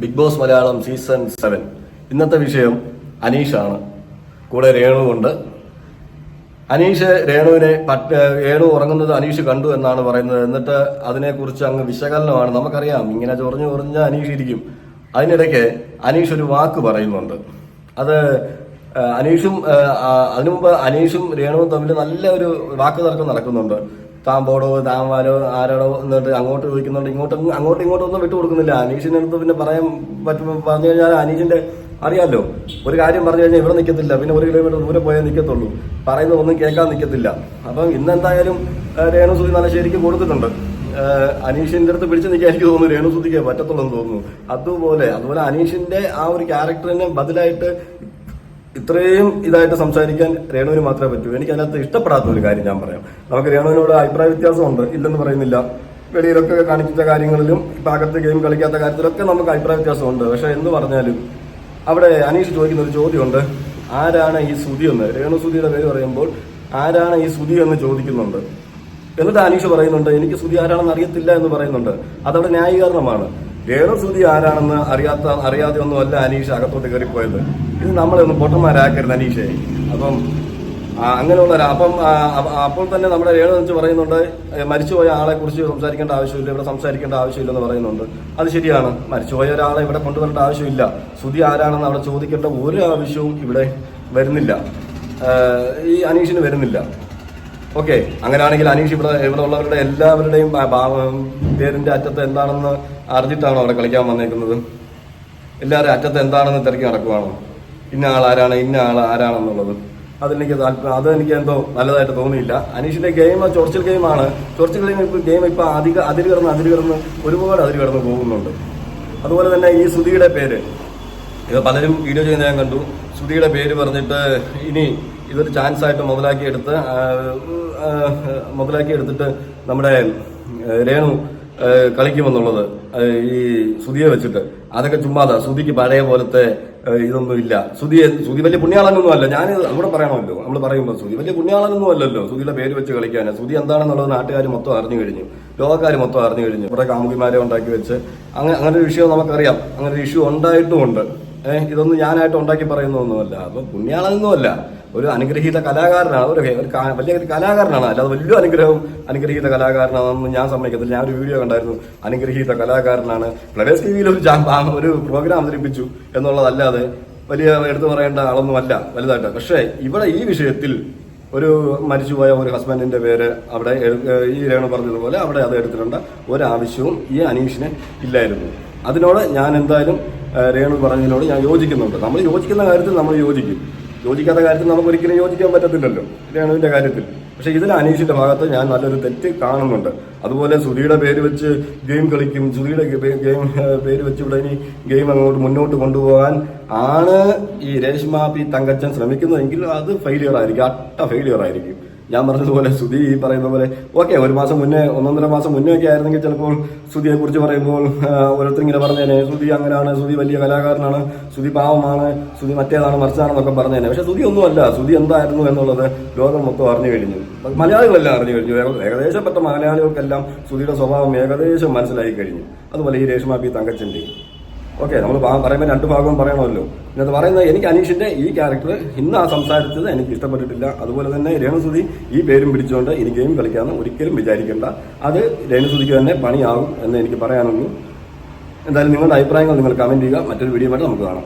Bigg Boss Malayalam season seven. ഇന്നത്തെ വിഷയം അനീഷാണ്. കൂടെ രേണുവുണ്ട് അനീഷ് രേണുവിനെ രേണു ഉറങ്ങുന്നത് അനീഷ് കണ്ടു എന്നാണ് പറയുന്നത്. എന്നിട്ട് അതിനെക്കുറിച്ച് അങ്ങ് വിശകലനമാണ് നമുക്കറിയാം. ഇങ്ങനെ ചൊറിഞ്ഞു ചൊറിഞ്ഞ അനീഷ് ഇരിക്കും. അതിനിടയ്ക്ക് അനീഷ് ഒരു വാക്ക് പറയുന്നുണ്ട്. അത് അനീഷും അതിനു മുമ്പ് അനീഷും രേണുവും തമ്മിൽ നല്ല ഒരു വാക്ക് തർക്കം നടക്കുന്നുണ്ട്. താൻ താമ്പാലോ ആരോടോ എന്നിട്ട് അങ്ങോട്ട് ചോദിക്കുന്നുണ്ട്. ഇങ്ങോട്ട് അങ്ങോട്ടും ഇങ്ങോട്ടും ഒന്നും വിട്ടു കൊടുക്കുന്നില്ല. അനീഷിന്റെ അടുത്ത് പിന്നെ പറയാൻ പറ്റും പറഞ്ഞു കഴിഞ്ഞാൽ അനീഷിന്റെ അറിയാലോ. ഒരു കാര്യം പറഞ്ഞു കഴിഞ്ഞാൽ ഇവിടെ നിൽക്കത്തില്ല പിന്നെ ഒരു കിലോമീറ്റർ ദൂരെ പോയാൽ നിൽക്കത്തുള്ളൂ പറയുന്നത് ഒന്നും കേൾക്കാൻ നിൽക്കത്തില്ല അപ്പം ഇന്നെന്തായാലും രേണുസുതി നല്ല ശരിക്ക് കൊടുത്തിട്ടുണ്ട്. അനീഷിന്റെ അടുത്ത് പിടിച്ചു നിൽക്കാൻ എനിക്ക് തോന്നുന്നു രേണു സുധിക്ക് പറ്റത്തുള്ളൂ എന്ന് തോന്നുന്നു. അതുപോലെ അതുപോലെ അനീഷിന്റെ ആ ഒരു ക്യാരക്ടറിന് ബദലായിട്ട് ഇത്രയും ഇതായിട്ട് സംസാരിക്കാൻ രേണുവിന് മാത്രമേ പറ്റൂ. എനിക്ക് അതിനകത്ത് ഇഷ്ടപ്പെടാത്ത ഒരു കാര്യം ഞാൻ പറയാം. നമുക്ക് രേണുവിനോട് അഭിപ്രായ വ്യത്യാസമുണ്ട്. ഇല്ലെന്ന് പറയുന്നില്ല. വെളിയിലൊക്കെ കാണിക്കുന്ന കാര്യങ്ങളിലും പാകത്ത് ഗെയിം കളിക്കാത്ത കാര്യത്തിലൊക്കെ നമുക്ക് അഭിപ്രായ വ്യത്യാസമുണ്ട്. പക്ഷെ എന്ന് പറഞ്ഞാലും അവിടെ അനീഷ് ചോദിക്കുന്ന ഒരു ചോദ്യമുണ്ട്. ആരാണ് ഈ സുതി എന്ന്? രേണു സുതിയുടെ പേര് പറയുമ്പോൾ ആരാണ് ഈ സുതി എന്ന് ചോദിക്കുന്നുണ്ട്. എന്നിട്ട് അനീഷ് പറയുന്നുണ്ട് എനിക്ക് സുതി ആരാണെന്ന് അറിയത്തില്ല എന്ന് പറയുന്നുണ്ട്. അതവിടെ ന്യായീകരണമാണ്. രേണു സുതി ആരാണെന്ന് അറിയാത്ത അറിയാതെ ഒന്നും അല്ല അനീഷ് അകത്തോട്ട് കയറിപ്പോയത്. ഇത് നമ്മളെ ഒന്ന് പൊട്ടന്മാരാക്കരുത് അനീഷേ. അപ്പം അങ്ങനെയുള്ള അപ്പം അപ്പോൾ തന്നെ നമ്മുടെ രേണു വെച്ച് പറയുന്നുണ്ട് മരിച്ചുപോയ ആളെ കുറിച്ച് സംസാരിക്കേണ്ട ആവശ്യമില്ല ഇവിടെ സംസാരിക്കേണ്ട ആവശ്യമില്ലെന്ന് പറയുന്നുണ്ട്. അത് ശരിയാണ്. മരിച്ചുപോയ ഒരാളെ ഇവിടെ കൊണ്ടുവരേണ്ട ആവശ്യമില്ല. സുതി ആരാണെന്ന് അവിടെ ചോദിക്കേണ്ട ഒരു ആവശ്യവും ഇവിടെ വരുന്നില്ല. ഈ അനീഷിന് വരുന്നില്ല. ഓക്കെ അങ്ങനെയാണെങ്കിൽ അനീഷ് ഇവിടെ ഇവിടെ ഉള്ളവരുടെ എല്ലാവരുടെയും പേരിന്റെ അറ്റത്ത് എന്താണെന്ന് അറിഞ്ഞിട്ടാണോ അവിടെ കളിക്കാൻ വന്നേക്കുന്നത്? എല്ലാവരും അറ്റത്ത് എന്താണെന്ന് തിരക്കി നടക്കുവാണോ? ഇന്ന ആൾ ആരാണ് ഇന്ന ആൾ ആരാണെന്നുള്ളത്. അതെനിക്ക് അത് എനിക്ക് എന്തോ നല്ലതായിട്ട് തോന്നിയില്ല. അനീഷിന്റെ ഗെയിം ചൊറിച്ചിൽ ഗെയിമാണ് ചൊറിച്ചിൽ ഗെയിം ഇപ്പൊ ഗെയിം ഇപ്പൊ അധിക അതിര് കിടന്ന് അതിര് കിടന്ന് ഒരുപാട് അതിര് കിടന്ന് പോകുന്നുണ്ട്. അതുപോലെ തന്നെ ഈ സുധിയുടെ പേര്. പലരും വീഡിയോ ചെയ്യുന്ന ഞാൻ കണ്ടു. ശ്രുതിയുടെ പേര് പറഞ്ഞിട്ട് ഇനി ഇതൊരു ചാൻസ് ആയിട്ട് മുതലാക്കി എടുത്ത് ആ, ആ, മുതലാക്കി എടുത്തിട്ട് നമ്മുടെ രേണു കളിക്കുമെന്നുള്ളത് ഈ സുതിയെ വെച്ചിട്ട്. അതൊക്കെ ചുമ്മാതാ സുതിക്ക് പഴയ പോലത്തെ ഇതൊന്നും ഇല്ല. സുതിയെ സുതി വലിയ പുണ്യാളനൊന്നും അല്ല. ഞാൻ അവിടെ പറയണമല്ലോ നമ്മൾ പറയുമ്പോൾ സുതി വലിയ പുണ്യാളനൊന്നും അല്ലല്ലോ സുതിയുടെ പേര് വെച്ച് കളിക്കാൻ. സുതി എന്താണെന്നുള്ളത് നാട്ടുകാർ മൊത്തം അറിഞ്ഞു കഴിഞ്ഞു. ലോകക്കാർ മൊത്തം അറിഞ്ഞു കഴിഞ്ഞു. ഇവിടെ കാമുകിമാരെ ഉണ്ടാക്കി വെച്ച്. അങ്ങനെ അങ്ങനെ ഒരു വിഷയം നമുക്കറിയാം. അങ്ങനെ ഒരു ഇഷ്യൂ ഉണ്ടായിട്ടുമുണ്ട്. ഏഹ് ഇതൊന്നും ഞാനായിട്ട് ഉണ്ടാക്കി പറയുന്നൊന്നുമല്ല അപ്പൊ പുണ്യാളനൊന്നുമല്ല. ഒരു അനുഗ്രഹീത കലാകാരനാണ്. ഒരു വലിയ കലാകാരനാണ്. അല്ലാതെ വലിയ അനുഗ്രഹം അനുഗ്രഹീത കലാകാരനാണെന്ന് ഞാൻ സമ്മതിക്കത്തില്ല. ഞാൻ ഒരു വീഡിയോ കണ്ടായിരുന്നു. അനുഗ്രഹീത കലാകാരനാണ്. ഫ്ലവേഴ്സ് ടി വിയിൽ ഒരു ഒരു പ്രോഗ്രാം അവതരിപ്പിച്ചു എന്നുള്ളതല്ലാതെ വലിയ എടുത്തു പറയേണ്ട ആളൊന്നുമല്ല വലുതായിട്ട്. പക്ഷേ ഇവിടെ ഈ വിഷയത്തിൽ ഒരു മരിച്ചുപോയ ഒരു ഹസ്ബൻഡിന്റെ പേര് അവിടെ ഈ രേണു പറഞ്ഞതുപോലെ അവിടെ അത് എടുത്തിട്ടുണ്ട്. ഒരാവശ്യവും ഈ അനീഷിന് ഇല്ലായിരുന്നു. അതിനോട് ഞാൻ എന്തായാലും രേണു പറഞ്ഞതിനോട് ഞാൻ യോജിക്കുന്നുണ്ട്. നമ്മൾ യോജിക്കുന്ന കാര്യത്തിൽ നമ്മൾ യോജിക്കും. യോജിക്കാത്ത കാര്യത്തിൽ നമുക്ക് ഒരിക്കലും യോജിക്കാൻ പറ്റത്തില്ലല്ലോ. രേണുവിന്റെ കാര്യത്തിൽ. പക്ഷെ ഇതിൽ അനീഷിന്റെ ഭാഗത്ത് ഞാൻ നല്ലൊരു തെറ്റ് കാണുന്നുണ്ട്. അതുപോലെ സുധിയുടെ പേര് വെച്ച് ഗെയിം കളിക്കും സുധിയുടെ ഗെയിം പേര് വെച്ച് ഇവിടെ ഇനി ഗെയിം അങ്ങോട്ട് മുന്നോട്ട് കൊണ്ടുപോകാൻ ആണ് ഈ രേഷ്മ പി തങ്കച്ചൻ ശ്രമിക്കുന്നതെങ്കിൽ അത് ഫെയിലിയർ ആയിരിക്കും അട്ട ഫെയിലിയർ ആയിരിക്കും. ഞാൻ പറഞ്ഞതുപോലെ സുധി ഈ പറയുന്ന പോലെ ഓക്കെ ഒരു മാസം മുന്നേ ഒന്നൊന്നര മാസം മുന്നേ ഒക്കെ ആയിരുന്നെങ്കിൽ ചിലപ്പോൾ സുധിയെ കുറിച്ച് പറയുമ്പോൾ ഓരോരുത്തർ ഇങ്ങനെ പറഞ്ഞേനെ സുധി അങ്ങനെയാണ് സുധി വലിയ കലാകാരനാണ് സുധി പാവമാണ് സുധി മറ്റേതാണ് മറിച്ചാണെന്നൊക്കെ പറഞ്ഞേനെ. പക്ഷെ സുധി ഒന്നുമല്ല സുധി എന്തായിരുന്നു എന്നുള്ളത് ലോകം മൊത്തം അറിഞ്ഞു കഴിഞ്ഞു. മലയാളികളെല്ലാം അറിഞ്ഞു കഴിഞ്ഞു. ഏക- ഏകദേശപ്പെട്ട മലയാളികൾക്കെല്ലാം സുധിയുടെ സ്വഭാവം ഏകദേശം മനസ്സിലായി കഴിഞ്ഞു. അതുപോലെ ഈ രേഷ്മ പി തങ്കച്ചന്റെ ഓക്കെ നമ്മൾ പറയുമ്പോൾ രണ്ട് ഭാഗവും പറയണമല്ലോ. ഇന്നത് പറയുന്നത് എനിക്ക് അനീഷിന്റെ ഈ ക്യാരക്ടർ ഇന്ന് ആ സംസാരിച്ചത് എനിക്ക് ഇഷ്ടപ്പെട്ടിട്ടില്ല. അതുപോലെ തന്നെ രേണുസുതി ഈ പേരും പിടിച്ചുകൊണ്ട് ഇനി ഗെയിം കളിക്കാമെന്ന് ഒരിക്കലും വിചാരിക്കേണ്ട. അത് രേണുസുതിക്ക് തന്നെ പണിയാകും എന്ന് എനിക്ക് പറയാനുള്ളൂ. എന്തായാലും നിങ്ങളുടെ അഭിപ്രായങ്ങൾ നിങ്ങൾ കമന്റ് ചെയ്യുക. മറ്റൊരു വീഡിയോ നമുക്ക് കാണാം.